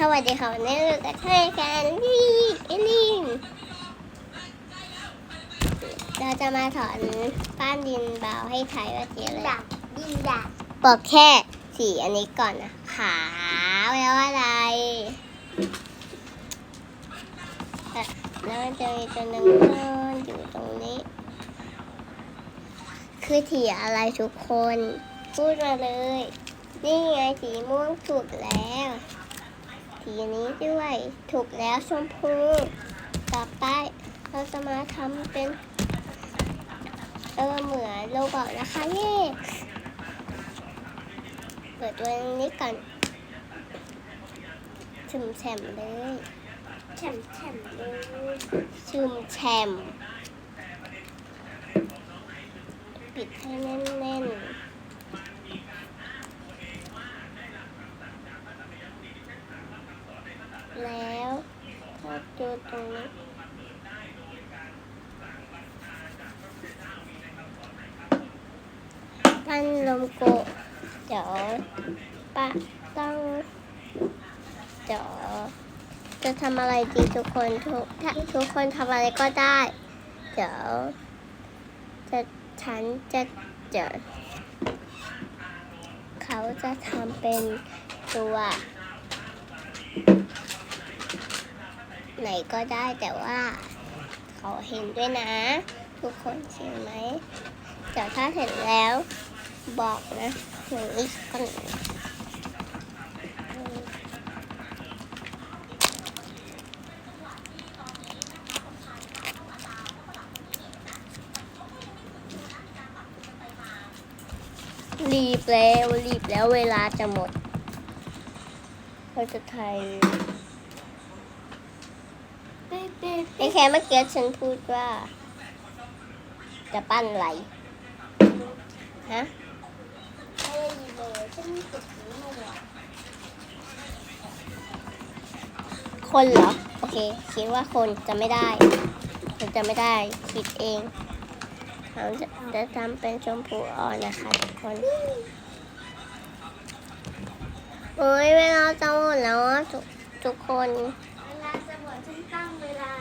สวัสดีค่ะวันนี้เราจะใช้กันที่เอลินเราจะมาสอนป้านดินเบาให้ถ่ายว่าสีอะไรดักดินดักบอกแค่สีอันนี้ก่อนนะขาวแล้วอะไรแล้วมันจะมีตัวหนึ่งซ่อนอยู่ตรงนี้ คือสีอะไรทุกคน พูดมาเลย นี่ไงสีม่วงถูกแล้ว สีนี้ด้วยถูกแล้วชมพู ต่อไปเราจะมาทำเป็น เออเหมือนโลบอกนะคะเย่เปิดตัวนี้ก่อนชิมแฉมเลยแฉมแฉมเลยชิมแฉมปิดให้แน่นๆแล้วก็ดู ตรงนี้ปั้นลมโกเดี๋ยวป้าต้องเดี๋ยวจะทำอะไรดีทุกคนทุกถ้าทุกคนทำอะไรก็ได้ เดี๋ยว จะฉันจะเดี๋ยวเขาจะทำเป็นตัว ไหนก็ได้แต่ว่าเขาเห็นด้วยนะ ทุกคนเห็นไหมเดี๋ยวถ้าเห็นแล้วบอกนะหนูอีกคนรีบแล้วรีบแล้วเวลาจะหมดเราจะไทย เป๊ะเป๊ะไอ้แค่เมื่อกี้ฉันพูดว่า จะปั้นอะไรฮะไม่ได้ยินเลยฉันติดหูมาเลยคนเหรอ โอเค คิดว่าคนจะไม่ได้ คนจะไม่ได้คิดเองเราจะจะทำเป็นชมพูอ่อนนะคะทุกคนโอ้ยเวลาจะหมดแล้วทุกทุกคน เวลาจะหมดฉันตั้งเวลา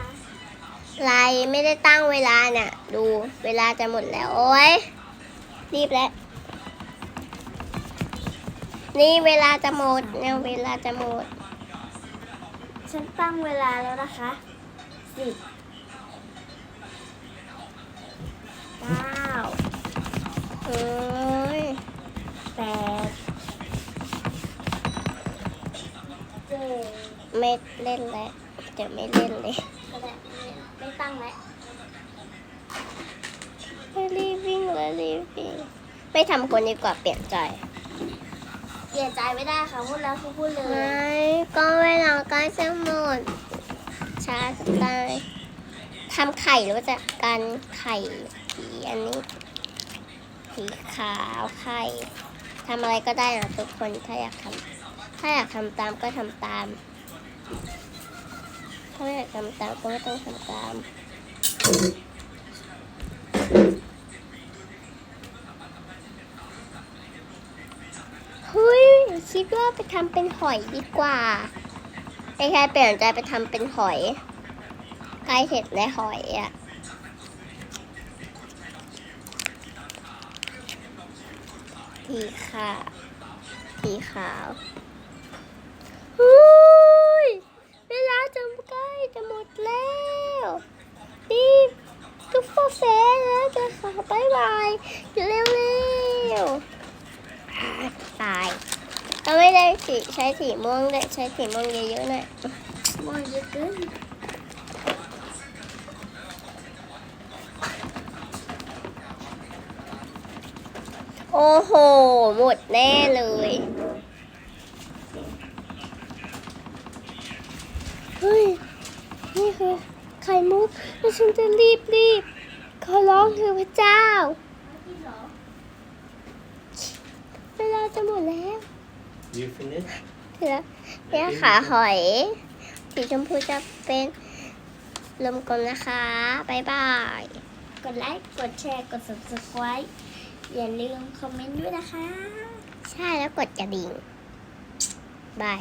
ไลน์ไม่ได้ตั้งเวลาน่ะดูเวลาจะหมดแล้ว โอ้ยรีบแล้ว นี่เวลาจะหมดเนี่ยเวลาจะหมด ฉันตั้งเวลาแล้วนะคะสิบเก้าโอ้ยแปดเจ็ดไม่เล่นแล้ว จะไม่เล่นเลยก็ได้ไม่ไม่ตั้งแล้วไม่รีบวิ่งเลยรีบวิ่งไม่ทำคนดีกว่าเปลี่ยนใจ เปลี่ยนใจไม่ได้ค่ะพูดแล้วคือพูดเลไมยก็เวลาใกล้จะหมดช้าจะตายทำไข่หรือว่าจะกันไข่สีอันนี้สีขาวไข่ทำอะไรก็ได้นะทุกคนถ้าอยากทำถ้าอยากทำตามก็ทำตาม ถ้าไม่อยากทำตามก็ไม่ต้องทำตามเฮ้ยคิดว่าไปทำเป็นหอยดีกว่าไอ้แค่เปลี่ยนใจไปทำเป็นหอยใกล้เสร็จแล้วหอยอะสีขาวสีขาวเฮ้ยเวลาจะใกล้จะหมด แล้วรีบทุกโฟเฟสแล้วจะขอบายบายเร็วเร็วๆอ่าตายเราไม่ได้สีใช้สีม่วงเลยใช้สีม่วงเยอะๆหน่อยมันเยอะเกินโอ้โห หมดแน่เลยเฮ้ย ไข่มุกแล้วฉันจะรีบรีบขอร้องเถอะพระเจ้า เวลาจะหมดแล้ว You finish? เถือเนี่ยขาหอยสีชมพูจะเป็นลมกลมนะคะบ๊ายบาย กดไลค์ กดแชร์ กด subscribe อย่าลืมคอมเมนต์ด้วยนะคะ ใช่แล้วกดกระดิ่งบาย